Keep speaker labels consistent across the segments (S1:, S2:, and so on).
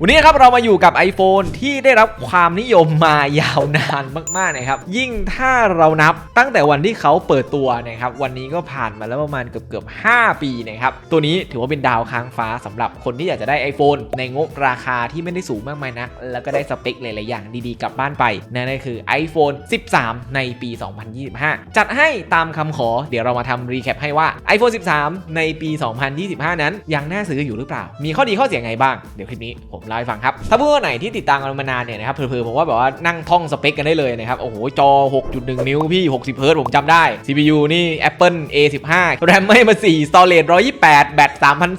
S1: วันนี้ครับเรามาอยู่กับ iPhone ที่ได้รับความนิยมมายาวนานมากๆนะครับ ยิ่งถ้าเรานับตั้งแต่วันที่เขาเปิดตัวนะครับ วันนี้ก็ผ่านมาแล้วประมาณเกือบเกือบ5ปีนะครับ ตัวนี้ถือว่าเป็นดาวค้างฟ้าสำหรับคนที่อยากจะได้ iPhone ในงบราคาที่ไม่ได้สูงมากมายนัก แล้วก็ได้สเปคหลายๆอย่างดีๆกลับบ้านไปนั่นก็คือ iPhone 13 ในปี 2025 จัดให้ตามคำขอ เดี๋ยวเรามาทำรีแคปให้ว่า iPhone 13 ในปี 2025 นั้นยังน่าซื้ออยู่หรือเปล่า มีข้อดีข้อเสียไงบ้างเดี๋ยวคลิปนี้ผมเล่าให้ฟังครับถ้าเพื่อนไหนที่ติดตามกันมานานเนี่ยนะครับเผลอๆผมว่าแบบว่านั่งท่องสเปคกันได้เลยนะครับโอ้โหจอ 6.1 นิ้วพี่ 60 เฮิร์ตซ์ผมจำได้ CPU นี่ Apple A15 RAM ไม่มา4 Storage 128 แบต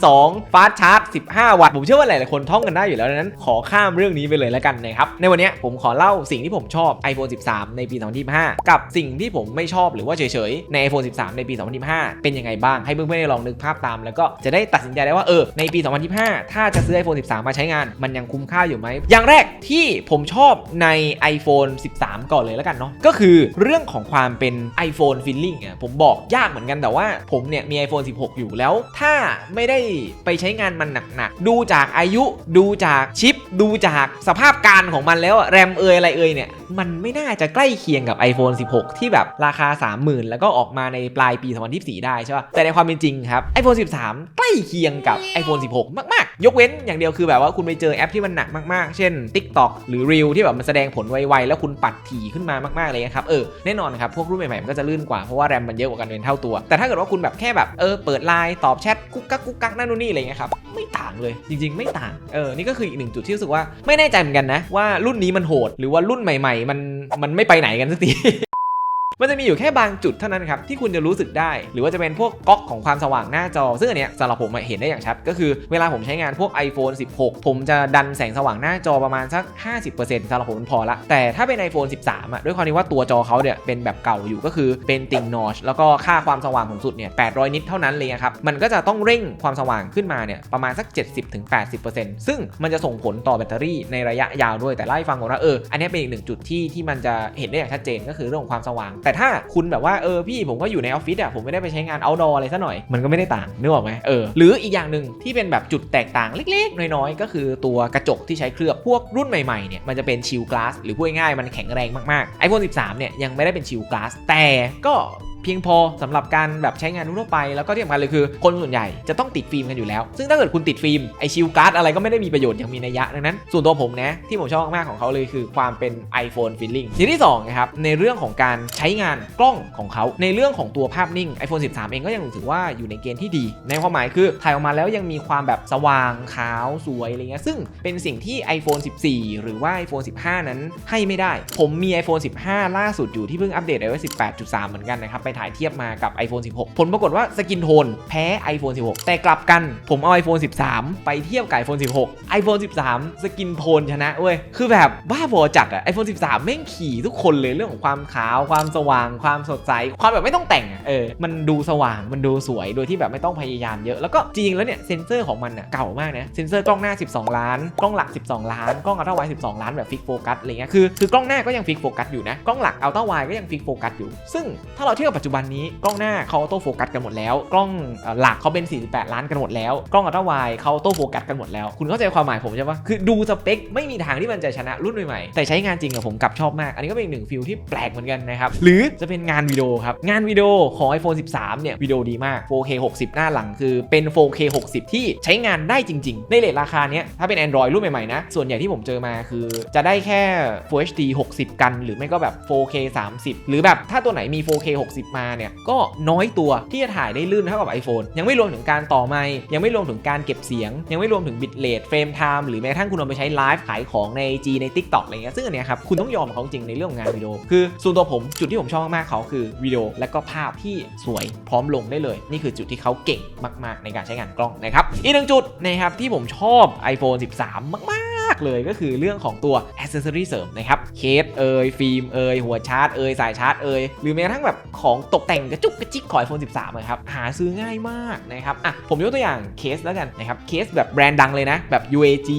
S1: 3,200 Fast Charge 15 วัตต์ ผมเชื่อว่าหลายๆคนท่องกันได้อยู่แล้วนั้น ขอข้ามเรื่องนี้ไปเลยแล้วกันนะครับ ในวันนี้ผมขอเล่าสิ่งที่ผมชอบ iPhone 13 ในปี 2025 กับสิ่งที่ผมไม่ชอบหรือว่าเฉยๆ ใน iPhone 13 ในปี 2025 เป็นยังไงบ้าง ให้เพื่อนๆได้ลองนึกภาพตาม แล้วก็จะได้ตัดสินใจได้ว่าเออในปี 2025 ถ้าจะซื้อ iPhone 13 มาใช้งานมันยังคุ้มค่าอยู่ไหม อย่างแรกที่ผมชอบใน iPhone 13 ก่อนเลยแล้วกันเนาะ ก็คือเรื่องของความเป็น iPhone feeling อะผมบอกยากเหมือนกันแต่ว่าผมเนี่ยมี iPhone 16 อยู่แล้ว ถ้าไม่ได้ไปใช้งานมันหนักๆ ดูจากอายุ ดูจากชิป ดูจากสภาพการของมันแล้วแรมเอยอะไรเอยเนี่ย มันไม่น่าจะใกล้เคียงกับ iPhone 16 ที่แบบราคา 30,000 แล้วก็ออกมาในปลายปี 2024 ได้ใช่ป่ะ แต่ในความเป็นจริงครับ iPhone 13 ใกล้เคียงกับ iPhone 16 มากๆ ยกเว้นอย่างเดียวคือแบบว่าคุณไปเจอแอปที่มันหนักมากๆ เช่น TikTok หรือ Reel ที่แบบมันแสดงผลไวๆ แล้วคุณปัดถี่ขึ้นมามากๆเลยนะครับเออแน่นอนครับพวกรุ่นใหม่ๆมันก็จะลื่นกว่าเพราะว่าแรมมันเยอะกว่ากันเป็นเท่าตัว แต่ถ้าเกิดว่าคุณแบบแค่แบบเออเปิดไลน์ตอบแชทกุ๊กกักกุ๊กกักนั่นนู่นนี่อะไรเงี้ยครับไม่ต่างเลยจริง ๆ ไม่ต่างเออนี่ก็คืออีกหนึ่งจุดที่รู้สึกว่าไม่แน่ใจเหมือนกันนะว่ารุ่นนี้มันโหด หรือว่ารุ่นใหม่ ๆ มันมันไม่ไปไหนกันสักที มันจะมีอยู่แค่บางจุดเท่านั้นครับที่คุณจะรู้สึกได้ หรือว่าจะเป็นพวกก๊อกของความสว่างหน้าจอ ซึ่งอันเนี้ยสำหรับผมเห็นได้อย่างชัด ก็คือเวลาผมใช้งานพวก iPhone 16 ผมจะดันแสงสว่างหน้าจอประมาณสัก 50%สำหรับผมพอละ แต่ถ้าเป็น iPhone 13อะด้วยความที่ว่าตัวจอเขาเนี่ยเป็นแบบเก่าอยู่ก็คือเป็นติ่งนอชแล้วก็ค่าความสว่างสูงสุดเนี่ย 800 นิตเท่านั้นเลยครับมันก็จะต้องเร่งความสว่างขึ้นมาเนี่ยประมาณสัก 70-80%ซึ่งมันจะส่งผลต่อแบตเตอรี่ในระยะยาวด้วยแต่เล่าให้ฟังก่อนว่าเอออันนี้เป็นอีกหนึ่งจุดที่ที่มันจะเห็นได้อย่างชัดเจนก็คือเรื่องของความสว่างแต่ถ้าคุณแบบว่าเออพี่ผมก็อยู่ในออฟฟิศอะผมไม่ได้ไปใช้งานเอาดออะไรซะหน่อยมันก็ไม่ได้ต่างนึกออกไหมเออหรืออีกอย่างหนึ่งที่เป็นแบบจุดแตกต่างเล็กๆ น้อยๆ ก็คือตัวกระจกที่ใช้เคลือบพวกรุ่นใหม่ๆเนี่ยมันจะเป็นชิลกลาสหรือพูดง่ายๆมันแข็งแรงมากๆ iPhone 13เนี่ยยังไม่ได้เป็นชิลกลาสแต่ก็ เพียงพอสำหรับการแบบใช้งานทั่วไป แล้วก็ที่สำคัญเลยคือ คนส่วนใหญ่จะต้องติดฟิล์มกันอยู่แล้ว ซึ่งถ้าเกิดคุณติดฟิล์มไอชิลการ์ดอะไรก็ไม่ได้มีประโยชน์อย่างมีนัยยะดังนั้น ส่วนตัวผมนะที่ผมชอบมากๆของเขาเลยคือความเป็น iPhone feeling อย่งที่2นะครับในเรื่องของการใช้งานกล้องของเขา ในเรื่องของตัวภาพนิ่ง iPhone 13 เองก็ยังถือว่าอยู่ในเกณฑ์ที่ดี ในความหมายคือถ่ายออกมาแล้วยังมีความแบบสว่างขาวสวยอะไรเงี้ยซึ่งเป็นสิ่งที่ iPhone 14 หรือว่า iPhone 15 นั้นให้ไม่ได้ ผมมี iPhone 15 ล่าสุดอยู่ที่เพิ่งอัปเดต iOS 18.3 เหมือนกันนะครับไปถ่ายเทียบมากับ iPhone 16 ผลปรากฏว่าสกินโทนแพ้ iPhone 16 แต่กลับกันผมเอา iPhone 13 ไปเทียบกับ iPhone 16 iPhone 13 สกินโทนชนะเว้ย คือแบบบ้าบอจัดอะ iPhone 13 แม่งขี่ทุกคนเลยเรื่องของความขาว ความสว่าง ความสดใส ความแบบไม่ต้องแต่งอะเออ มันดูสว่าง มันดูสวย โดยที่แบบไม่ต้องพยายามเยอะ แล้วก็จริงๆแล้วเนี่ยเซนเซอร์ของมันอะเก่ามากนะ เซนเซอร์กล้องหน้า 12 ล้าน กล้องหลัก 12 ล้าน กล้องอัลตร้าไวด์12 ล้านแบบฟิกโฟกัสอะไรเงี้ย คือคือกล้องหน้าก็ยังฟิกโฟกัสอยู่นะ กล้องหลักอัลตร้าไวด์ก็ยังฟิกโฟกัสอยู่ ซึ่งถ้าเราเทียบกับจจุบันนี้กล้องหน้าเขาออโต้โฟกัสกันหมดแล้ว กล้องหลักเขาเป็น 48 ล้านกันหมดแล้ว กล้องอัลตร้าไวด์เขาออโต้โฟกัสกันหมดแล้ว คุณเข้าใจความหมายผมใช่ปะคือดูสเปคไม่มีทางที่มันจะชนะรุ่นใหม่ๆแต่ใช้งานจริงอะผมกลับชอบมาก อันนี้ก็เป็นอีกหนึ่งฟิลที่แปลกเหมือนกันนะครับหรือจะเป็นงานวิดีโอครับงานวิดีโอของ iPhone 13 เนี่ยวิดีโอดีมาก 4K 60 หน้าหลังคือเป็น 4K 60 ที่ใช้งานได้จริง ๆ ในเลทราคาเนี้ยถ้าเป็น Android รุ่นใหม่ๆนะส่วนใหญ่ที่ผมเจอมาคือจะได้แค่ Full HD 60 กัน หรือไม่ก็แบบ 4K 30 หรือแบบถ้าตัวไหนมี 4K 60มาเนี่ยก็น้อยตัวที่จะถ่ายได้ลื่นเท่ากับ iPhone ยังไม่รวมถึงการต่อไมค์ยังไม่รวมถึงการเก็บเสียง ยังไม่รวมถึงบิตเลทเฟรมไทม์หรือแม้กระทั่งคุณเอาไปใช้ไลฟ์ขายของใน G ใน TikTok อะไรเงี้ยซึ่งอันเนี้ยครับคุณต้องยอมเขาจริงในเรื่องของงานวิดีโอคือส่วนตัวผมจุดที่ผมชอบมากๆเขาคือวิดีโอและก็ภาพที่สวยพร้อมลงได้เลย นี่คือจุดที่เขาเก่งมาก ๆ ในการใช้งานกล้องนะครับอีกหนึ่งจุดนะครับที่ผมชอบ iPhone 13 มากากเลยก็คือเรื่องของตัว accessory เสริมนะครับเคสเอยฟิล์มเอยหัวชาร์จเอยสายชาร์จเอยหรือแม้กระทั่งแบบของตกแต่งกระจุกกระจิกของ iPhone 13นะครับหาซื้อง่ายมากนะครับอะผมยกตัวอย่างเคสแล้วกันนะครับเคสแบบแบรนด์ดังเลยนะ แบบ UAG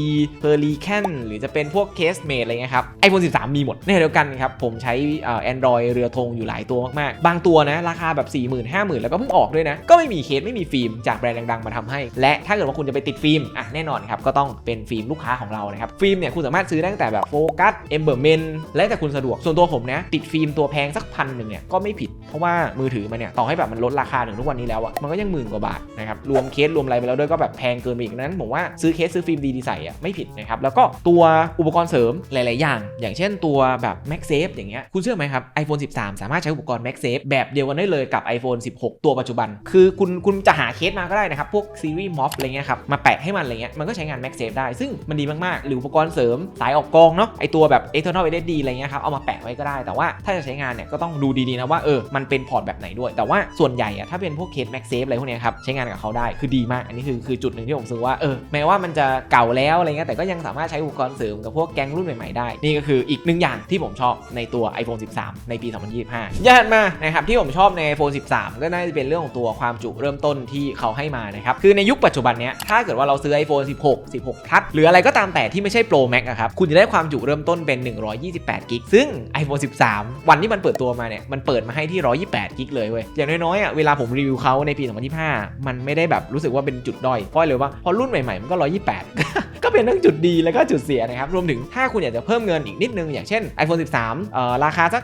S1: p e r l i c a n หรือจะเป็นพวกเคสเมดอะไรเงี้ยครับ iPhone 13 มีหมดในขณะเดียวกันครับผมใช้เอ่อ Android เรือธงอยู่หลายตัวมากๆ บางตัวนะราคาแบบ 40,000 50,000 แล้วก็เพิ่งออกด้วยนะ ก็ไม่มีเคสไม่มีฟิล์มจากแบรนด์ดังๆมาทำให้ และถ้าเกิดว่าคุณจะไปติดฟิล์มอะแน่นอนครับก็ต้องเป็นฟิล์มลูกค้าของเรานะครับฟิล์มเนี่ยคุณสามารถซื้อได้ตั้งแต่แบบโฟกัสเอมเบอร์เมนแล้วแต่คุณสะดวกส่วนตัวผมนะติดฟิล์มตัวแพงสักพันหนึ่งเนี่ยก็ไม่ผิดเพราะว่ามือถือมันเนี่ยต่อให้แบบมันลดราคาถึงทุกวันนี้แล้วอะมันก็ยังหมื่นกว่าบาทนะครับรวมเคสรวมอะไรไปแล้วด้วยก็แบบแพงเกินไปอีกนั้นผมว่าซื้อเคสซื้อฟิล์มดีๆใส่อะไม่ผิดนะครับแล้วก็ตัวอุปกรณ์เสริมหลาย ๆ อย่าง อย่างเช่นตัวแบบ MagSafe อย่างเงี้ยคุณเชื่อไหมครับ iPhone 13 สามารถใช้อุปกรณ์ MagSafe แบบเดียวกันได้เลยกับ iPhone 16 ตัวปัจจุบัน คือคุณคุณจะหาเคสมาก็ได้นะครับพวกซีรีส์ MOF อะไรเงี้ยครับมาแปะให้มันอะไรเงี้ยมันก็ใช้งาน MagSafe ได้ซึ่งมันดีมาก ๆหรืออุปกรณ์เสริมสายออกกองเนาะไอตัวแบบ external SSD อะไรเงี้ยครับเอามาแปะไว้ก็ได้แต่ว่าถ้าจะใช้งานเนี่ยก็ต้องดูดีๆนะว่าเออมันเป็นพอร์ตแบบไหนด้วย แต่ว่าส่วนใหญ่อะถ้าเป็นพวกเคส MagSafe อะไรพวกเนี้ยครับใช้งานกับเขาได้คือดีมากอันนี้คือคือจุดหนึ่งที่ผมรู้สึกว่าเออแม้ว่ามันจะเก่าแล้วอะไรเงี้ยแต่ก็ยังสามารถใช้อุปกรณ์เสริมกับพวกแก๊งรุ่นใหม่ๆได้ นี่ก็คืออีกหนึ่งอย่างที่ผมชอบในตัว iPhone 13 ในปี 2025ย่าถัดมานะครับที่ผมชอบใน iPhone 13 ก็น่าจะเป็นเรื่องของตัวความจุเริ่มต้นที่เขาให้มานะครับคือในยุคปัจจุบันเนี้ยถ้าเกิดว่าเราซื้อ iPhone 16 16 Plus หรืออะไรก็ตามแต่ที่ที่ไม่ใช่ Pro Max อะครับ คุณจะได้ความจุเริ่มต้นเป็น 128 กิก ซึ่ง iPhone 13 วันที่มันเปิดตัวมาเนี่ย มันเปิดมาให้ที่ 128 กิกเลยเว้ย อย่างน้อยๆอะเวลาผมรีวิวเขาในปี 2025 มันไม่ได้แบบรู้สึกว่าเป็นจุดด้อยเพราะเลยว่าพอรุ่นใหม่ๆ มันก็ 128ก็เป็นทั้งจุดดีแล้วก็จุดเสียนะครับ รวมถึงถ้าคุณอยากจะเพิ่มเงินอีกนิดนึง อย่างเช่น iPhone 13เอ่อราคาสัก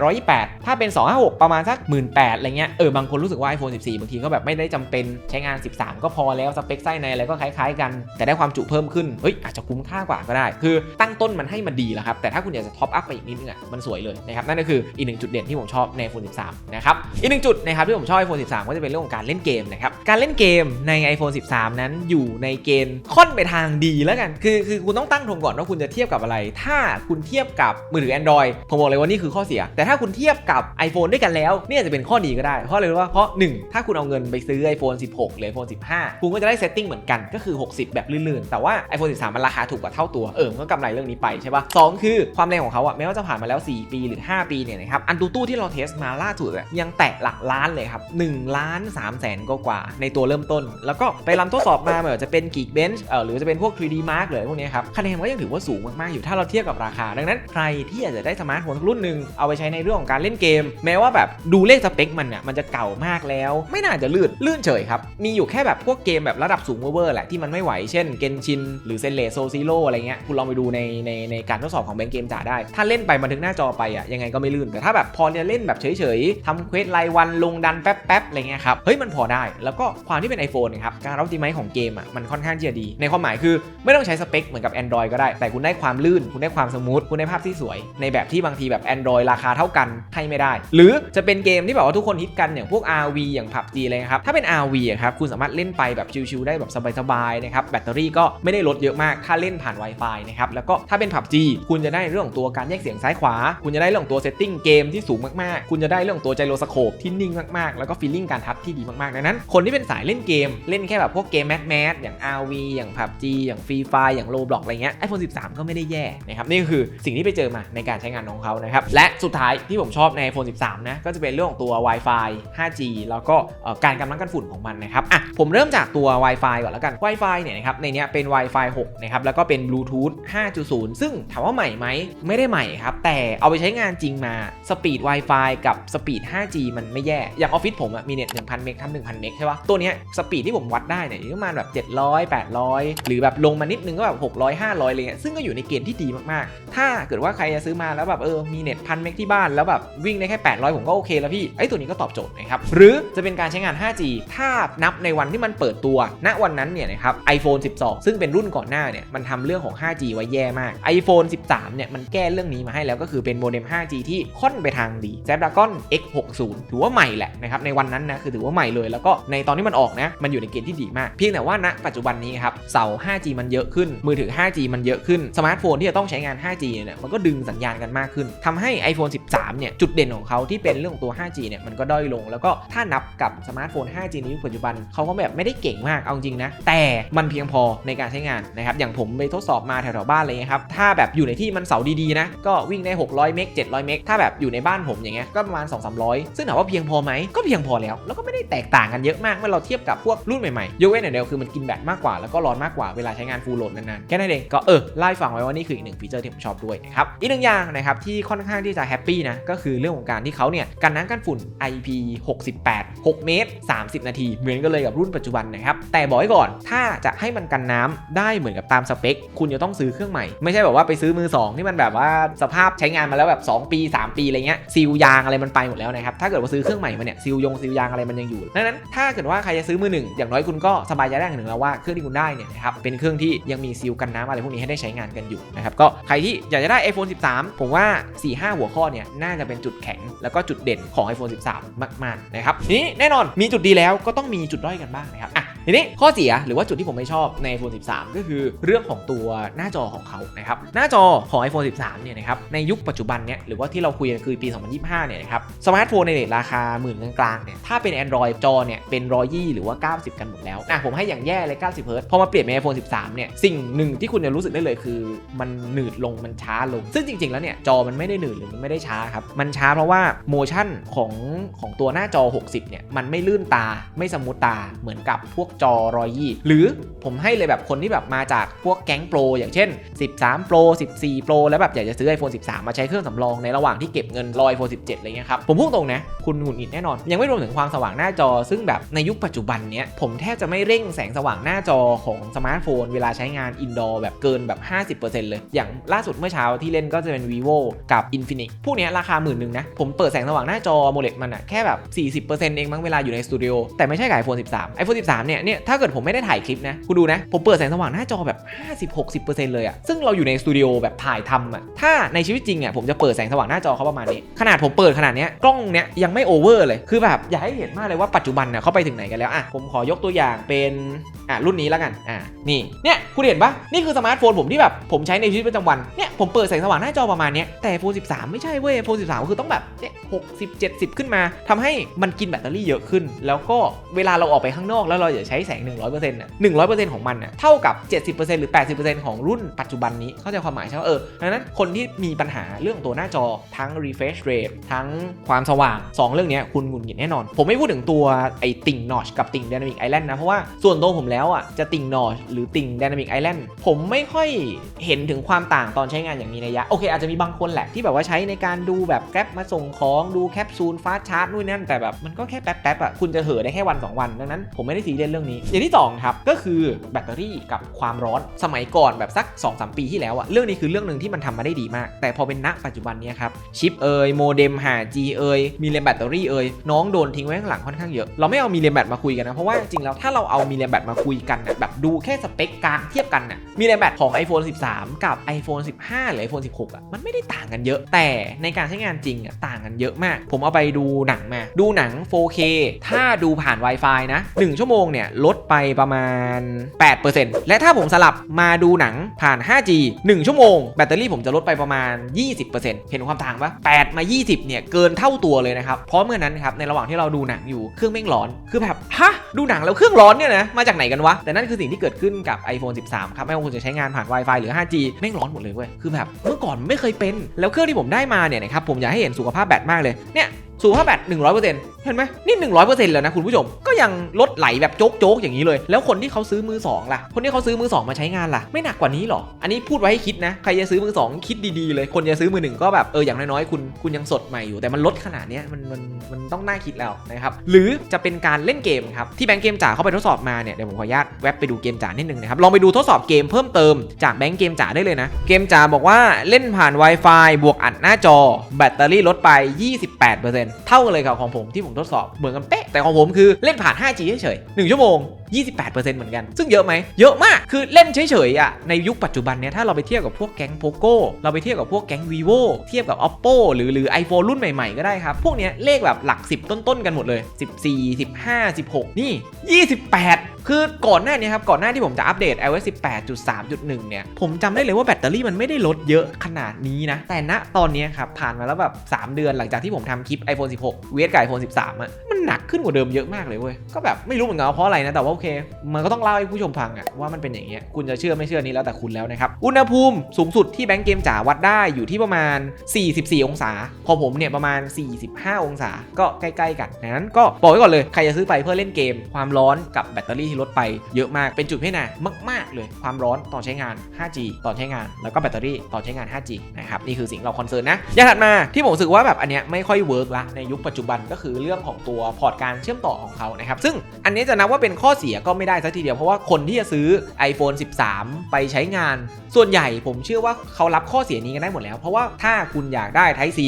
S1: 15,128ถ้าเป็น 256 ประมาณสัก 18,000อะไรเงี้ย เออบางคนรู้สึกว่า iPhone 14 บางทีก็แบบไม่ได้จำเป็นใช้งาน 13 ก็พอแล้ว สเปคไส้ในอะไรก็คล้ายๆกัน แต่ได้ความจุเพิ่มขึ้น เฮ้ยอาจจะคุ้มค่ากว่าก็ได้ คือตั้งต้นมันให้มันดีแล้วครับ แต่ถ้าคุณอยากจะท็อปอัพไปอีกนิดนึงอะมันสวยเลยนะครับนั่นก็คืออีกหนึ่งจุดเด่นที่ผมชอบใน iPhone 13 นะครับอีกหนึ่งจุดนะครับที่ผมชอบ iPhone 13 ก็จะเป็นเรื่องของการเล่นเกมนะครับการเล่นเกมใน iPhone 13 นั้นอยู่ในเกณฑ์ค่อนไปทางดีแล้วกันคือคือคุณต้องตั้งทงก่อนว่าคุณจะเทียบกับอะไร ถ้าคุณเทียบกับมือถือ Android ผมบอกเลยว่านี่คือข้อเสีย แต่ถ้าคุณเทียบกับ iPhone ด้วยกันแล้วเนี่ยจะเป็นข้อดีก็ได้ เพราะเลยว่าเพราะ 1 ถ้าคุณเอาเงินไปซื้อ iPhone 16 หรือ iPhone 15 คุณก็จะได้เซตติ้งเหมือนกันก็คือ 60 แบบลื่นๆ แต่ว่า iPhone 13 มันราคาถูกกว่าเท่าตัวเออมก็กำไรเรื่องนี้ไปใช่ปะสองคือความแรงของเขาอะแม้ว่าจะผ่านมาแล้ว 4 ปีหรือ 5 ปีเนี่ยนะครับอันตูตู้ที่เราเทสมาล่าสุดอะยังแตะหลักล้านเลยครับ1ล้าน3แสนกว่าในตัวเริ่มต้น แล้วก็ไปรันทดสอบมาไม่ว่าจะเป็น Geekbench เออหรือจะเป็นพวก 3D Mark เลยพวกนี้ครับคะแนนก็ยังถือว่าสูงมากๆอยู่ถ้าเราเทียบกับราคา ดังนั้นใครที่อยากจะได้สมาร์ทโฟนรุ่นหนึ่งเอาไปใช้ในเรื่องของการเล่นเกม แม้ว่าแบบดูเลขสเปคมันเนี่ยมันจะเก่ามากแล้ว ไม่น่าจะลื่นลื่นเฉยครับมีอยู่แค่แบบพวกเกมแบบระดับสูงเวอร์แหละที่มันไม่ไหวเช่นเกนชินหรือเซเลโซซโ o อะไรเงี้ยคุณลองไปดูในในในการทดสอบของแบงค์เกมจ่าได้ ถ้าเล่นไปบันทึกหน้าจอไปอะยังไงก็ไม่ลื่นแต่ถ้าแบบพอจะเล่นแบบเฉยๆทำเควสรายวันลงดันแป๊บๆอะไรเงี้ยครับเฮ้ยมันพอได้ แล้วก็ความที่เป็น iPhone นะครับการรับดีไมของเกมอะมันค่อนข้างที่จะดี ในความหมายคือไม่ต้องใช้สเปคเหมือนกับ Android ก็ได้ แต่คุณได้ความลื่น คุณได้ความสมูทคุณได้ภาพที่สวย ในแบบที่บางทีแบบ Android ราคาเท่ากันให้ไม่ได้ หรือจะเป็นเกมที่แบบว่าทุกคนฮิตกันอย่างพวก RV อย่าง PUBG อะไรครับถ้าเป็น RV อะครับคุณสามารถเล่นไปแบบชิลๆได้แบบสบายๆนะครับแบตเตอรี่ก็ไม่ได้ลดเยอะมากถ้าเลนผ่าน Wi-Fi นะครับแล้วก็ถ้าเป็น PUBG คุณจะได้เรื่องของตัวการแยกเสียงซ้ายขวา คุณจะได้เรื่องตัวเซตติ้งเกมที่สูงมากๆ คุณจะได้เรื่องตัวไจโรสโคปที่นิ่งมากๆ แล้วก็ฟีลลิ่งการทัชที่ดีมากๆดังนั้น คนที่เป็นสายเล่นเกม เล่นแค่แบบพวกเกมแมสแมสอย่าง RV อย่าง PUBG อย่าง Free Fire อย่าง Roblox อะไรเงี้ย iPhone 13 ก็ไม่ได้แย่นะครับนี่ก็คือสิ่งที่ไปเจอมาในการใช้งานของเขานะครับและสุดท้ายที่ผมชอบใน iPhone 13 นะก็จะเป็นเรื่องของตัว Wi-Fi 5G แล้วก็การกำลังกันฝุ่นของมันนะครับอะผมเริ่มจากตัว Wi-Fi ก่อนแล้วกัน Wi-Fi เนี่ยนะครับในนี้เป็น Wi-Fi 6นะครับแล้วก็เป็น Bluetooth 5.0 ซึ่งถามว่าใหม่ไหม ไม่ได้ใหม่ครับ แต่เอาไปใช้งานจริงมาสปีด Wi-Fi กับสปีด 5G มันไม่แย่ อย่างออฟฟิศผมมีเน็ต 1,000 เมกทำ1,000 เมกใช่ปะตัวเนี้ยสปีดที่ผมวัดได้เนี่ยอยู่ประมาณแบบ700 800 หรือแบบลงมานิดนึงก็แบบ600 500อะไรเงี้ยซึ่งก็อยู่ในเกณฑ์ที่ดีมากๆ ถ้าเกิดว่าใครจะซื้อมาแล้วแบบเออมีเน็ตพันเมกที่บ้านแล้วแบบวิ่งได้แค่ 800 ผมก็โอเคแล้วพี่ไอ้ตัวนี้ก็ตอบโจทย์นะครับหรือจะเป็นการใช้งาน 5G ถ้านับในวันที่มันเปิดตัวณวันนั้นเนี่ยนะครับ iPhone 12 ซึ่งเป็นรุ่นก่อนหน้าเนี่ยมันทำเรื่องของ 5G ไว้แย่มาก iPhone 13 เนี่ย มันแก้เรื่องนี้มาให้แล้วก็คือเป็นโมเด็ม 5G ที่ค่อนไปทางดี Snapdragon X60 ถือว่าใหม่แหละนะครับ ในวันนั้นนะ คือถือว่าใหม่เลย แล้วก็ในตอนที่มันออกนะ มันอยู่ในเกณฑ์ที่ดีมาก เพียงแต่ว่าณปัจจุบันนี้ครับ เสา 5G มันเยอะขึ้น มือถือ 5G มันเยอะขึ้น สมาร์ทโฟนที่จะต้องใช้งาน 5G เนี่ยมันก็ดึงสัญญาณกันมากขึ้นทำให้ iPhone 13 เนี่ยจุดเด่นของเขาที่เป็นเรื่องของตัว 5G เนี่ยมันก็ด้อยลง แล้วก็ถ้านับกับสมาร์ทโฟน 5G ในยุคปัจจุบันเขาก็แบบไม่ได้เก่งมากเอาจริงนะแต่มันเพียงพอในการใช้งานนะครับอย่างผมไปทดสอบมาแถวๆบ้านอะไรเงี้ยครับ ถ้าแบบอยู่ในที่มันเสาดีๆนะ ก็วิ่งได้ 600 เมก 700 เมก ถ้าแบบอยู่ในบ้านผมอย่างเงี้ย ก็ประมาณ 2-300 ซึ่งถามว่าเพียงพอไหม ก็เพียงพอแล้ว แล้วก็ไม่ได้แตกต่างกันเยอะมากเมื่อเราเทียบกับพวกรุ่นใหม่ๆ ยกเว้นอย่างเดียวคือมันกินแบตมากกว่า แล้วก็ร้อนมากกว่า เวลาใช้งานฟูลโหลดนานๆ แค่นั้นเอง ก็เออเล่ฟังไว้ว่านี่คืออีกหนึ่งฟีเจอร์ที่ผมชอบด้วยนะครับ อีกหนึ่งอย่างนะครับที่ค่อนข้างที่จะแฮปปี้นะ ก็คือเรื่องของการที่เขาเนี่ยกันน้ำกันฝุ่น IP68 6 เมตร 30 นาที เหมือนกันเลยกับรุ่นปัจจุบันนะครับ แต่บอกไว้ก่อน ถ้าจะให้มันกันน้ำได้เหมือนกับตามสเปค คุณจะต้องซื้อเครื่องใหม่ ไม่ใช่แบบว่าไปซื้อมือ2ที่มันแบบว่าสภาพใช้งานมาแล้วแบบ 2 ปี 3 ปีอะไรเงี้ยซีลยางอะไรมันไปหมดแล้วนะครับถ้าเกิดว่าซื้อเครื่องใหม่มาเนี่ยซีลยงซีลยางอะไรมันยังอยู่ดังนั้นถ้าเกิดว่าใครจะซื้อมือหนึ่งอย่างน้อยคุณก็สบายใจได้อย่างหนึ่งแล้วว่าเครื่องที่คุณได้เนี่ยนะครับเป็นเครื่องที่ยังมีซีลกันน้ำอะไรพวกนี้ให้ได้ใช้งานกันอยู่นะครับก็ใครที่อยากจะได้ iPhone 13 ผมว่า 4-5 หัวข้อเนี่ยน่าจะเป็นจุดแข็งแล้วก็จุดเด่นของ iPhone 13 มากๆนะครับทีนี้แน่นอนมีจุดดีแล้วก็ต้องมีจุดด้อยกันบ้างนะครับอะ ทีนี้ข้อเสียหรือว่าจุดที่ผมไม่ชอบใน iPhone 13 ก็คือเรื่องของตัวหน้าจอของเขานะครับ หน้าจอของ iPhone 13 เนี่ยนะครับ ในยุคปัจจุบันเนี่ย หรือว่าที่เราคุยกันคือปี 2025 เนี่ยนะครับ สมาร์ทโฟนในเรทราคาหมื่นกลางๆ เนี่ย ถ้าเป็น Android จอเนี่ย เป็นรอยี่หรือว่า 90 กันหมดแล้วอะผมให้อย่างแย่เลย 90เฮิร์ตพอมาเปลี่ยนเป็น iPhone 13 เนี่ย สิ่งหนึ่งที่คุณจะรู้สึกได้เลยคือ มันหนืดลง มันช้าลง ซึ่งจริง ๆ แล้วเนี่ย จอมันไม่ได้หนืดหรือมันไม่ได้ช้าครับ มันช้าเพราะว่าโมชั่นของของตัวหน้าจอ 60 เนี่ย มันไม่ลื่นตา ไม่สมูทตา เหมือนกับพวกจอรอยี่หรือผมให้เลยแบบคนที่แบบมาจากพวกแก๊งโปรอย่างเช่น 13 Pro 14 Pro แล้วแบบอยากจะซื้อ iPhone 13 มาใช้เครื่องสำรองในระหว่างที่เก็บเงินรอ iPhone 17อะไรเงี้ยครับ ผมพูดตรงนะ คุณหงุดหงิดแน่นอน ยังไม่รวมถึงความสว่างหน้าจอ ซึ่งแบบในยุคปัจจุบันเนี้ยผมแทบจะไม่เร่งแสงสว่างหน้าจอของสมาร์ทโฟน เวลาใช้งานอินดอร์แบบเกินแบบ 50%เลย อย่างล่าสุดเมื่อเช้าที่เล่นก็จะเป็น vivo กับ infinix พวกเนี้ยราคาหมื่นหนึ่งนะผมเปิดแสงสว่างหน้าจอ AMOLED มันอะแค่แบบ40%เองมั้งเวลาอยู่ในสตูดิโอแต่ไม่ใช่กับ iPhone 13 iPhone 13เนี่ยเนี่ยถ้าเกิดผมไม่ได้ถ่ายคลิปนะคุณดูนะ ผมเปิดแสงสว่างหน้าจอแบบ 50-60%เลยอะซึ่งเราอยู่ในสตูดิโอแบบถ่ายทำอะถ้าในชีวิตจริงอะผมจะเปิดแสงสว่างหน้าจอเขาประมาณนี้ ขนาดผมเปิดขนาดเนี้ยกล้องเนี้ยยังไม่โอเวอร์เลยคือแบบอยากให้เห็นมากเลยว่าปัจจุบันเนี่ยเขาไปถึงไหนกันแล้วอะผมขอยกตัวอย่างเป็นอะรุ่นนี้แล้วกันอะนี่เนี่ยคุณเห็นปะนี่คือสมาร์ทโฟนผมที่แบบผมใช้ในชีวิตประจำวันเนี่ยผมเปิดแสงสว่างหน้าจอประมาณนี้แต่ iPhone 13 ไม่ใช่เว้ย iPhone 13 คือต้องแบบเนี่ย60 70ขึ้นมาทำให้มันกินแบตเตอรี่เยอะขึ้น แล้วก็เวลาเราออกไปข้างนอกแล้วเราอยากใช้แสง 100%อะ100%ของมันอะเท่ากับ 70%หรือ 80%ของรุ่นปัจจุบันนี้เข้าใจความหมายใช่ไหมเออดังนั้นคนที่มีปัญหาเรื่องตัวหน้าจอทั้ง refresh rate ทั้งความสว่าง 2 เรื่องนี้คุณหงุดหงิดแน่นอน ผมไม่พูดถึงตัวไอ้ติ่งนอชกับติ่ง Dynamic Island นะ เพราะว่าส่วนตัวผมแล้วอะจะติ่งนอชหรือติ่ง Dynamic Island ผมไม่ค่อยเห็นถึงความต่างตอนใช้งานอย่างมีนัยยะ โอเค อาจจะมีบางคนแหละที่แบบว่าใช้ในการดูแบบแกร็บมาส่งของดูแคปซูลฟาสชาร์จนู่นนั่นแต่แบบมันก็แค่แป๊บๆอะคุณจะเหอได้แค่วัน 2 วันดังนั้นผมไม่ได้ซีเรียสเรื่องนี้ อย่างที่สองครับก็คือแบตเตอรี่กับความร้อนสมัยก่อนแบบสัก 2-3 ปีที่แล้วอะเรื่องนี้คือเรื่องหนึ่งที่มันทำมาได้ดีมาก แต่พอเป็นณปัจจุบันนี้ครับชิปเอยโมเด็มหา G เอยมีเลมแบตเตอรี่เอยน้องโดนทิ้งไว้ข้างหลังค่อนข้างเยอะเราไม่เอามีเลมแบตมาคุยกันนะเพราะว่าจริงแล้วถ้าเราเอามีเลมแบตมาคุยกันแบบ ดูแค่สเปคกลางเทียบกันน่ะมีเลมแบตของ iPhone 13 กับ iPhone 15 หรือ iPhone 16อะมันไม่ได้ต่างกันเยอะ แต่ในการใช้งานจริงอะต่างกันเยอะมาก ผมเอาไปดูหนังมา ดูหนัง 4K ถ้าดูผ่าน Wi-Fi นะ 1 ชั่วโมงเนี่ยลดไปประมาณ 8%และถ้าผมสลับมาดูหนังผ่าน 5G 1 ชั่วโมง แบตเตอรี่ผมจะลดไปประมาณ 20%เห็นความต่างปะ8มา 20 เนี่ยเกินเท่าตัวเลยนะครับ เพราะเมื่อนั้นครับในระหว่างที่เราดูหนังอยู่เครื่องแม่งร้อน คือแบบฮะดูหนังแล้วเครื่องร้อนเนี่ยนะมาจากไหนกันวะแต่นั่นคือสิ่งที่เกิดขึ้นกับ iPhone 13 ครับ ไม่ว่าคุณจะใช้งานผ่าน Wi-Fi หรือ 5G แม่งร้อนหมดเลยเว้ย คือแบบเมื่อก่อนไม่เคยเป็น แล้วเครื่องที่ผมได้มาเนี่ยนะครับ ผมอยากให้เห็นสุขภาพแบตมากเลย เนี่ย สุขภาพแบต100%เห็นไหมนี่ 100%แล้วนะคุณผู้ชม ก็ยังลดไหลแบบโจ๊กๆอย่างนี้เลย แล้วคนที่เขาซื้อมือสองล่ะ คนที่เขาซื้อมือสองมาใช้งานล่ะ ไม่หนักกว่านี้หรอ อันนี้พูดไว้ให้คิดนะ ใครจะซื้อมือสองคิดดีๆเลย คนจะซื้อมือหนึ่งก็แบบเอออย่างน้อยๆคุณคุณยังสดใหม่อยู่ แต่มันลดขนาดนี้มันมันมันต้องน่าคิดแล้วนะครับ หรือจะเป็นการเล่นเกมครับ ที่แบงก์เกมจ๋าเขาไปทดสอบมาเนี่ย เดี๋ยวผมขออนุญาตแว็บไปดูเกมจ๋านิดนึงนะครับ ลองไปดูทดสอบเกมเพิ่มเติมจากแบงก์เกมจ๋าได้เลยนะ เกมจ๋าบอกว่าเล่นผ่าน Wi-Fi บวกอัดหน้าจอ แบตเตอรี่ลดไป 28%เท่ากันเลยกับของผมที่ผมทดสอบเหมือนกันเป๊ะแต่ของผมคือเล่นผ่าน 5G เฉยๆ1ชั่วโมง 28%เหมือนกัน ซึ่งเยอะไหม เยอะมาก คือเล่นเฉยๆอะ ในยุคปัจจุบันเนี้ยถ้าเราไปเทียบกับพวกแก๊งโปโก้ เราไปเทียบกับพวกแก๊ง vivo เทียบกับ oppo หรือหรือ iphone รุ่นใหม่ๆ ก็ได้ครับ พวกเนี้ยเลขแบบหลัก 10 ต้นๆ กันหมดเลย 14 15 16 นี่ 28 คือก่อนหน้านี้ครับ ก่อนหน้าที่ผมจะอัปเดต iOS 18.3.1 เนี่ย ผมจำได้เลยว่าแบตเตอรี่มันไม่ได้ลดเยอะขนาดนี้นะ แต่ณตอนนี้ครับ ผ่านมาแล้วแบบ 3 เดือนหลังจากที่ผมทำคลิป iPhone 16เวทกับ iPhone 13อะมันหนักขึ้นกว่าเดิมเยอะมากเลยเว้ย ก็แบบไม่รู้เหมือนกันว่าเพราะอะไรนะ แต่ว่าโอเค มันก็ต้องเล่าให้ผู้ชมฟังอะว่ามันเป็นอย่างเงี้ย คุณจะเชื่อไม่เชื่อนี้แล้วแต่คุณแล้วนะครับ อุณหภูมิสูงสุดที่แบงก์เกมจ๋าวัดได้อยู่ที่ประมาณ 44 องศา พอผมเนี่ยประมาณ 45 องศา ก็ใกล้ ๆ กันนั้นก็บอกไว้ก่อนเลยใครจะซื้อไปเพื่อเล่นเกมความร้อนกับแบตเตอรี่ลดไปเยอะมากเป็นจุดพิจารณามาก ๆ เลยความร้อนต่อใช้งาน 5G ต่อใช้งาน แล้วก็แบตเตอรี่ต่อใช้งาน 5G นะครับนี่คือสิ่งเราคอนเซิร์นนะอย่างถัดมาที่ผมรู้สึกว่าแบบอันเนี้ยไม่ค่อยเวิร์กละในยุคปัจจุบันก็คือเรื่องของตัวพอร์ตการเชื่อมต่อของเขานะครับซึ่งอันนี้จะนับว่าเป็นข้อเสียก็ไม่ได้สักทีเดียวเพราะว่าคนที่จะซื้อ iPhone 13 ไปใช้งาน ส่วนใหญ่ผมเชื่อว่าเขารับข้อเสียนี้กันได้หมดแล้ว เพราะว่าถ้าคุณอยากได้ Type C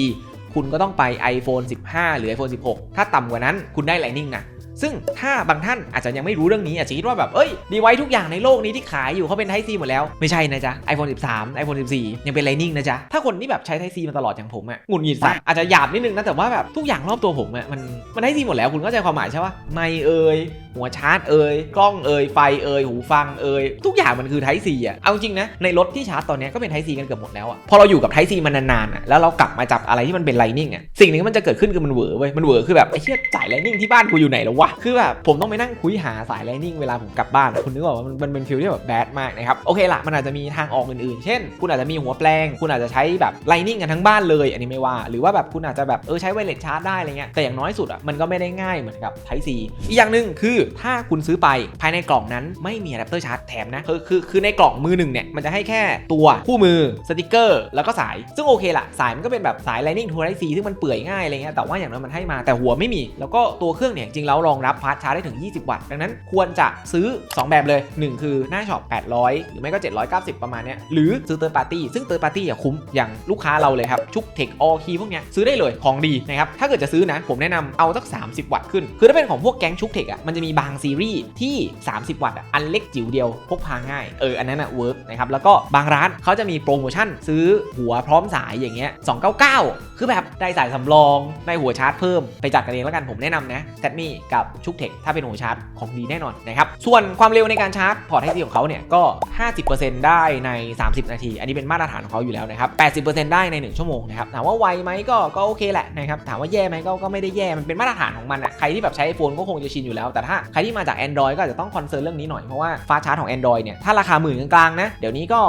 S1: คุณก็ต้องไป iPhone 15 หรือ iPhone 16 ถ้าต่ำกว่านั้นคุณได้ Lightning นะ ซึ่งถ้าบางท่านอาจจะยังไม่รู้เรื่องนี้อาจจะคิดว่าแบบเอ้ยดีไว้ทุกอย่างในโลกนี้ที่ขายอยู่เขาเป็น Type C หมดแล้วไม่ใช่นะจ๊ะ iPhone 13 iPhone 14 ยังเป็น Lightning นะจ๊ะ ถ้าคนที่แบบใช้ Type C มาตลอดอย่างผมอะหงุดหงิดสักอาจจะหยาบนิดนึงนะแต่ว่าแบบทุกอย่างรอบตัวผมอะมันมัน Type C หมดแล้วคุณเข้าใจความหมายใช่ปะไม่เอ่ยหัวชาร์จเอ่ยกล้องเอ่ยไฟเอ่ยหูฟังเอ่ยทุกอย่างมันคือ Type C อะเอาจริงนะในรถที่ชาร์จตอนเนี้ยก็เป็น Type C กันเกือบหมดแล้วอะพอเราอยู่กับ Type C มานานๆอะแล้วเรากลับมาจับอะไรที่มันเป็น Lightning อะสิ่งหนึงที่มันจะเกิดขึ้นคือมันเหวอเว้ยมันเหวอคือแบบไอ้เชี่ยสาย Lightning ที่บ้านกูอยู่ไหนแล้ววะคือแบบผมต้องไปนั่งคุยหาสาย Lightning เวลาผมกลับบ้าน คุณนึกออกว่ามันเป็นฟิลที่แบบแบดมากนะครับ โอเคละมันอาจจะมีทางออกอื่นๆ เช่น คุณอาจจะมีหัวแปลง คุณอาจจะใช้แบบ Lightning กันทั้งบ้านเลย อันนี้ไม่ว่า หรือว่าแบบคุณอาจจะแบบเออใช้ไวเลสชาร์จได้อะไรเงี้ย แต่อย่างน้อยสุดอะมันก็ไม่ได้ง่ายเหมือนกับ Type C อีกอย่างหนึ่งคือถ้าคุณซื้อไปภายในกล่องนั้นไม่มีอะแดปเตอร์ชาร์จแถมนะคือคือคือในกล่องมือหนึ่งเนี่ยมันจะให้แค่ตัวคู่มือสติกเกอร์แล้วก็สาย ซึ่งโอเคละสายมันก็เป็นแบบสาย Lightning to Type C ซึ่งมันเปื่อยง่ายอะไรเงี้ยแต่ว่าอย่างน้อยมันให้มาแต่หัวไม่มี แล้วก็ตัวเครื่องเนี่ยจริงแล้วรองรับฟาสชาร์จได้ถึง 20 วัตต์ ดังนั้นควรจะซื้อ 2 แบบเลย 1 คือหน้าช็อป 800 หรือไม่ก็ 790 ประมาณเนี้ย หรือซื้อเตอร์ปาร์ตี้ ซึ่งเตอร์ปาร์ตี้อะคุ้ม อย่างลูกค้าเราเลยครับ ชุกเทคออคีพวกเนี้ยซื้อได้เลย ของดีนะครับ ถ้าเกิดจะซื้อนะ ผมแนะนำเอาสัก 30 วัตต์ขึ้น คือถ้าเป็นของพวกแก๊งชุกเทคอะ มันจะมีบางซีรีส์ที่ 30 วัตต์อะอันเล็กจิ๋วเดียว พกพาง่าย เออ อันนั้นอะเวิร์กนะครับ แล้วก็บางร้านเขาจะมีโปรโมชั่นซื้อหัวพร้อมสายอย่างเงี้ย299 คือแบบได้สายสำรองได้หัวชาร์จเพิ่มไปจัดกันเองแล้วกันผมแนะนำนะแซดมี่กับชุกเทคถ้าเป็นหัวชาร์จของดีแน่นอนนะครับ ส่วนความเร็วในการชาร์จพอร์ตไทซีของเขาเนี่ยก็ 50%ได้ใน 30 นาที อันนี้เป็นมาตรฐานของเขาอยู่แล้วนะครับ 80%ได้ใน 1 ชั่วโมงนะครับ ถามว่าไวไหมก็ก็โอเคแหละนะครับ ถามว่าแย่ไหมก็ก็ไม่ได้แย่ มันเป็นมาตรฐานของมันอะใครที่แบบใช้ iPhone ก็คงจะชินอยู่แล้ว แต่ถ้าใครที่มาจาก Android ก็อาจจะต้องคอนเซิร์นเรื่องนี้หน่อย เพราะว่าฟ้าชาร์จของ Android เนี่ย ถ้าราคาหมื่นกลางๆนะ เดี๋ยวนี้ก็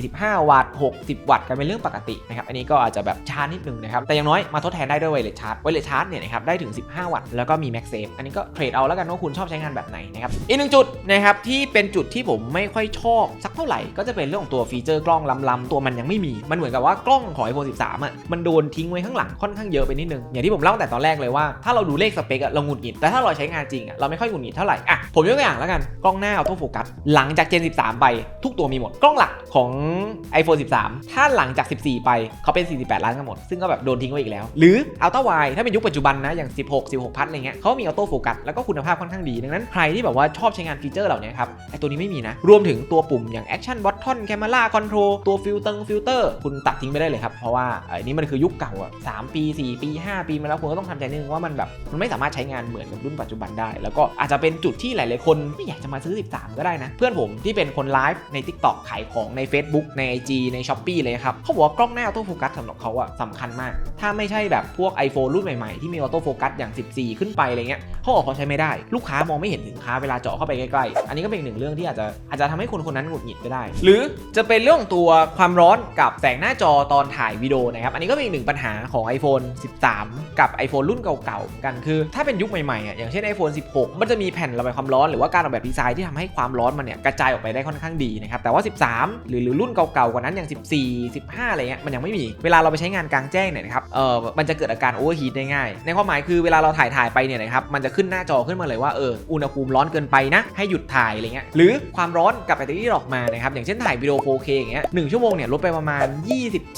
S1: 45 วัตต์ 60 วัตต์กันเป็นเรื่องปกตินะครับ อันนี้ก็อาจจะแบบช้านิดนึงนะครับ แต่อย่างน้อยมาทดแทนได้ด้วยไวเลสชาร์จไวเลสชาร์จเนี่ยนะครับได้ถึง 15 วัตต์แล้วก็มี Max Safe อันนี้ก็เทรดเอาแล้วกันว่าคุณชอบใช้งานแบบไหนนะครับอีกหนึ่งจุดนะครับที่เป็นจุดที่ผมไม่ค่อยชอบสักเท่าไหร่ก็จะเป็นเรื่องของตัวฟีเจอร์กล้องล้ำๆตัวมันยังไม่มีมันเหมือนกับว่ากล้องของ iPhone 13อะมันโดนทิ้งไว้ข้างหลังค่อนข้างเยอะไปนิดนึงอย่างที่ผมเล่าแต่ตอนแรกเลยว่าถ้าเราดูเลขสเปคอะเราหงุดหงิดแต่ถ้าเราใช้งานจริงอะเราไม่ค่อยหงุดหงิดเท่าไหร่อะผมยกตัวอย่างแล้วกันกล้องหน้าออโต้โฟกัสหลังจาก Gen 13 ไปทุกตัวมีหมดกล้องหลักของ iPhone 13 ถ้าหลังจาก 14 ไปเขาเป็น 48 ล้านกันหมด ซึ่งก็แบบโดนทิ้งไว้อีกแล้ว หรืออัลต้าไวถ้าเป็นยุคปัจจุบันนะอย่าง 16 16 พัทอะไรเงี้ยเขามีออโต้โฟกัสแล้วก็คุณภาพค่อนข้างดี ดังนั้นใครที่แบบว่าชอบใช้งานฟีเจอร์เหล่านี้ครับไอตัวนี้ไม่มีนะ รวมถึงตัวปุ่มอย่าง Action Button Camera Control ตัวฟิลเตอร์ฟิลเตอร์คุณตัดทิ้งไปได้เลยครับ เพราะว่าไอ้นี่มันคือยุคเก่าอะ3ปี 4 ปี 5 ปีมาแล้วคุณก็ต้องทำใจนึงว่ามันแบบมันไม่สามารถใช้งานเหมือนกับรุ่นปัจจุบันได้ แล้วก็อาจจะเป็นจุดที่หลายๆคนไม่อยากจะมาซื้อ 13 ก็ได้นะ เพื่อนผมที่เป็นคนไลฟ์ใน TikTok ขายของใน Facebook ใน IG ใน s h อ p e e เลยครับเขาบอกว่ากล้องหน้าออโต้โฟกัสสำหรับเขาอะสำคัญมาก ถ้าไม่ใช่แบบพวก iPhone รุ่นใหม่ๆที่มีออโต้โฟกัสอย่าง 14 ขึ้นไปอะไรเงี้ยเขาบอกเขาใช้ไม่ได้ ลูกค้ามองไม่เห็นสินค้าเวลาเจาะเข้าไปใกล้ๆ อันนี้ก็เป็นอีกหนึ่งเรื่องที่อาจจะอาจจะทำให้คนคนนั้นหงุดหงิดก็ได้ หรือจะเป็นเรื่องตัวความร้อนกับแสงหน้าจอตอนถ่ายวิดีโอนะครับ อันนี้ก็เป็นอีกหนึ่งปัญหาของ iPhone 13 กับ iPhone รุ่นเก่าๆกันคือ ถ้าเป็นยุคใหม่ๆอะอย่างเช่น iPhone 16 มันจะมีแผ่นระบายความร้อนหรือว่าการออกแบบดีไซน์ที่ทำให้ความร้อนมันเนี่ยกระจายออกไปได้ค่อนข้างดีนะครับแต่ว่า 13 หรือหรือรุ่นเก่าๆกว่านั้นอย่าง 14 15 อะไรเงี้ยมันยังไม่มีเวลาเราไปใช้งานกลางแจ้งเนี่ยนะครับเออมันจะเกิดอาการโอเวอร์ฮีทได้ง่ายในความหมายคือเวลาเราถ่ายถ่ายไปเนี่ยนะครับมันจะขึ้นหน้าจอขึ้นมาเลยว่าเอออุณหภูมิร้อนเกินไปนะให้หยุดถ่ายอะไรเงี้ยหรือความร้อนกับแบตเตอรี่ออกมานะครับอย่างเช่นถ่ายวิดีโอ 4K อย่างเงี้ยหนึ่งชั่วโมงเนี่ยลดไปประมาณ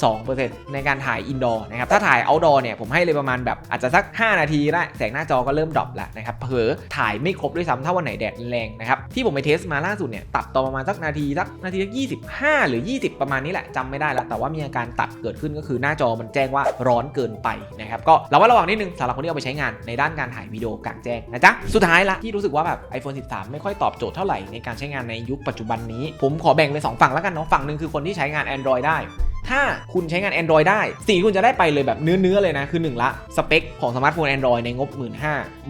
S1: 22%ในการถ่ายอินดอร์นะครับถ้าถ่ายเอาดอร์เนี่ยผมให้เลยประมาณแบบอาจจะสัก 5 นาทีได้แสงหน้าจอก็เริ่มดรอปล้วนะครับเผลอถ่ายไม่ครบด้วยซ้ำถ้าวันไหนแดดแรงนะครับที่ผมไปเทสมาล่าสุดเนี่ยตัดต่อประมาณสักนาทีสักนาทีสัก25 หรือ 20 ประมาณนี้แหละจำไม่ได้แล้วแต่ว่ามีอาการตัดเกิดขึ้นก็คือหน้าจอมันแจ้งว่าร้อนเกินไปนะครับก็ระวัดระวังนิดนึงสำหรับคนที่เอาไปใช้งานในด้านการถ่ายวิดีโอกลางแจ้งนะจ๊ะ สุดท้ายละที่รู้สึกว่าแบบ iPhone 13 ไม่ค่อยตอบโจทย์เท่าไหร่ในการใช้งานในยุคปัจจุบันนี้ ผมขอแบ่งเป็นสองฝั่งแล้วกันเนาะฝั่งหนึ่งคือคนที่ใช้งาน Android ได้ถ้าคุณใช้งาน Android ได้ สิ่งที่คุณจะได้ไปเลยแบบเนื้อๆเลยนะ คือ 1 ละ สเปคของสมาร์ทโฟน Android ในงบ 1 5ื่น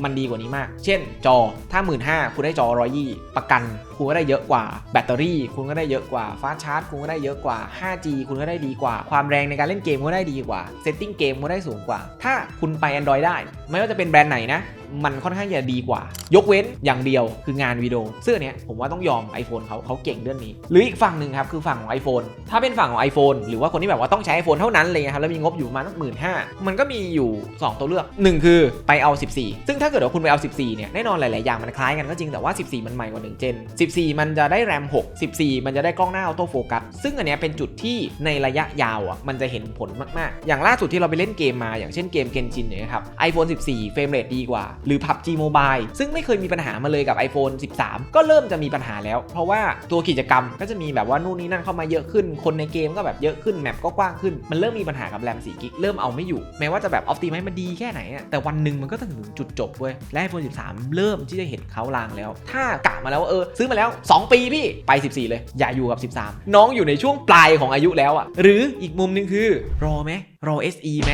S1: มันดีกว่านี้มาก เช่นจอถ้า 1 5ื่นคุณได้จอร้อยี่ประกัน คุณก็ได้เยอะกว่า แบตเตอรี่ คุณก็ได้เยอะกว่าฟาชาร์จ คุณก็ได้เยอะกว่า 5G คุณก็ได้ดีกว่า ความแรงในการเล่นเกมก็ได้ดีกว่าเซตติ้งเกมก็ได้สูงกว่า ถ้าคุณไป Android ได้ ไม่ว่าจะเป็นแบรนด์ไหนนะ มันค่อนข้างจะดีกว่า ยกเว้นอย่างเดียวคืองานวิดีโอซึ่งอันเนี้ยผมว่าต้องยอม iPhone เขาเขาเก่งเรื่องนี้ หรืออีกฝั่งหนึ่งครับคือฝั่งของ iPhone ถ้าเป็นฝั่งของ iPhone หรือว่าคนที่แบบว่าต้องใช้ iPhone เท่านั้นเลยครับแล้วมีงบอยู่ประมาณสักหมื่นห้ามันก็มีอยู่ 2 ตัวเลือก 1 คือไปเอา 14 ซึ่งถ้าเกิดว่าคุณไปเอา 14เนี่ยแน่นอนหลาย ๆ อย่างมันคล้ายกันก็จริงแต่ว่า 14 มันใหม่กว่า1เจน14 มันจะได้แรม6 14 มันจะได้กล้องหน้าออโต้โฟกัสซึ่งอันเนี้ยเป็นจุดที่ในระยะยาวอะมันจะเห็นผลมาก ๆ อย่างล่าสุดที่เราไปเล่นเกมมา อย่างเช่นเกมเกนจินเนี่ยครับ iPhone 14 เฟรมเรทดีกว่าหรือ PUBG Mobile ซึ่งไม่เคยมีปัญหามาเลยกับ iPhone 13 ก็เริ่มจะมีปัญหาแล้ว เพราะว่าตัวกิจกรรมก็จะมีแบบว่านู่นนี่นั่นเข้ามาเยอะขึ้น คนในเกมก็แบบเยอะขึ้น แมปก็กว้างขึ้น มันเริ่มมีปัญหากับแรม4กิกเริ่มเอาไม่อยู่ แม้ว่าจะแบบออ t ติ i ม e มันดีแค่ไหนอะแต่วันหนึ่งมันก็ต้องถึงจุดจบเว้ย และ iPhone 13 เริ่มที่จะเห็นเขาลางแล้ว ถ้ากะมาแล้วเออซื้อมาแล้ว 2 ปีพี่ไป 14 เลย อย่าอยู่กับ 13 น้องอยู่ในช่วงปลายของอายุแล้วอะหรืออีกมุมหนึงคือรอไหมรอ SE ไหม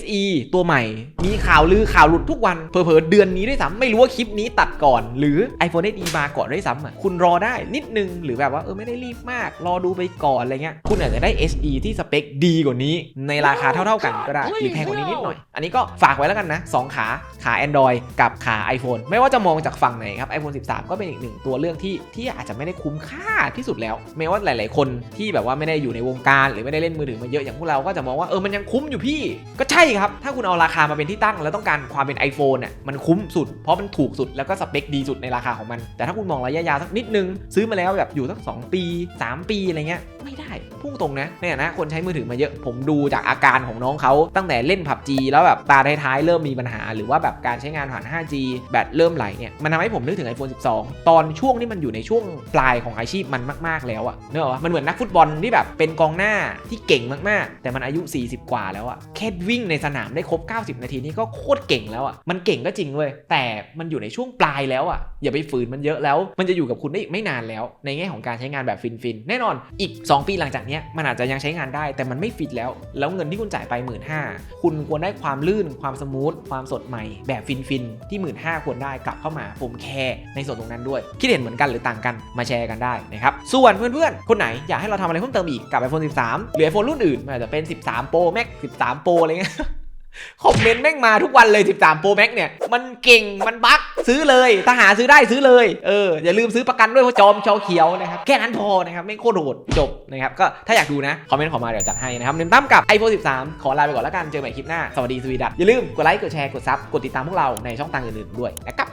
S1: SE ตัวใหม่ มีข่าวลือข่าวหลุดทุกวัน เผลอๆเดือนนี้ด้วยซ้ำไม่รู้ว่าคลิปนี้ตัดก่อน หรือ iPhone SE มาก่อนด้วยซ้ำอะคุณรอได้นิดนึง หรือแบบว่าเออไม่ได้รีบมาก รอดูไปก่อนอะไรเงี้ยคุณอาจจะได้ SE ที่สเปคดีกว่านี้ ในราคาเท่าๆกันก็ได้หรือแพงกว่านี้นิดหน่อย อันนี้ก็ฝากไว้แล้วกันนะ 2 ขาขา Android กับขา iPhone ไม่ว่าจะมองจากฝั่งไหนครับ iPhone 13 ก็เป็นอีกหนึ่งตัวเลือกที่ที่อาจจะไม่ได้คุ้มค่าที่สุดแล้วแม้ว่าหลาย ๆ คนที่แบบว่าไม่ได้อยู่ในวงการ หรือไม่ได้เล่นมือถือมาเยอะอย่างพวกเราก็จะมองว่าเออมันยังคุ้มอยู่พี่ก็ใช่ครับ ถ้าคุณเอาราคามาเป็นที่ตั้ง แล้วต้องการความเป็น iPhone น่ะมันคุ้มสุด เพราะมันถูกสุดแล้วก็สเปคดีสุดในราคาของมัน แต่ถ้าคุณมองระยะยาวสักนิดนึง ซื้อมาแล้วแบบอยู่สัก 2 ปี 3 ปีอะไรเงี้ยไม่ได้พุ่งตรงนะในฐานะคนใช้มือถือมาเยอะผมดูจากอาการของน้องเขาตั้งแต่เล่น PUBG แล้วแบบตาท้ายๆเริ่มมีปัญหา หรือว่าแบบการใช้งานผ่าน 5G แบตเริ่มไหลเนี่ยมันทำให้ผมนึกถึง iPhone 12 ตอนช่วงที่มันอยู่ในช่วงปลายของอาชีพมันมากๆแล้วอะเนอะวะมันเหมือนนักฟุตบอลที่แบบเป็นกองหน้าที่เก่งมากๆ แต่มันอายุ 40 กว่าแล้วอะแค่วิ่งในสนามได้ครบ 90 นาทีนี่ก็โคตรเก่งแล้วอะมันเก่งก็จริงเว้ยแต่มันอยู่ในช่วงปลายแล้วอะอย่าไปฝืนมันเยอะแล้ว มันจะอยู่กับคุณได้ไม่นานแล้ว ในแง่ของการใช้งานแบบฟินๆแน่นอนอีก 2 ปีหลังจากนี้มันอาจจะยังใช้งานได้ แต่มันไม่ฟิตแล้ว แล้วเงินที่คุณจ่ายไป 1 5ื่นคุณควรได้ความลื่นความสมูทความสดใหม่แบบฟินๆที่ 1 5ื่นควรได้กลับเข้ามาผมแคร์ในส่วนตรงนั้นด้วย คิดเห็นเหมือนกันหรือต่างกันมาแชร์กันได้นะครับส่วนเพื่อนๆคนไหนอยากให้เราทำอะไรเพิ่มเติมอีกกับ iPhone 13 หรือ iPhone รุ่นอื่นไม่ว่าจะเป็น 13 Pro Max 13 Pro อะไรเงี้ย คอมเมนต์แม่งมาทุกวันเลย 13 Pro Max เนี่ย มันเก่ง มันบั๊กซื้อเลยถ้าหาซื้อได้ซื้อเลย เออ อย่าลืมซื้อประกันด้วยเพราะจอมชอเขียวนะครับ แค่นั้นพอนะครับ ไม่งโคตรโหด จบนะครับ ก็ถ้าอยากดูนะ คอมเมนต์ขอมาเดี๋ยวจัดให้นะครับเน้นตั้มกับ iPhone 13 ขอลาไปก่อนแล้วกัน เจอใหม่คลิปหน้า สวัสดีสวีดัตอย่าลืมกดไลค์ กดแชร์ กดซับ กดติดตามพวกเราในช่องทางอื่นๆด้วยนะครับ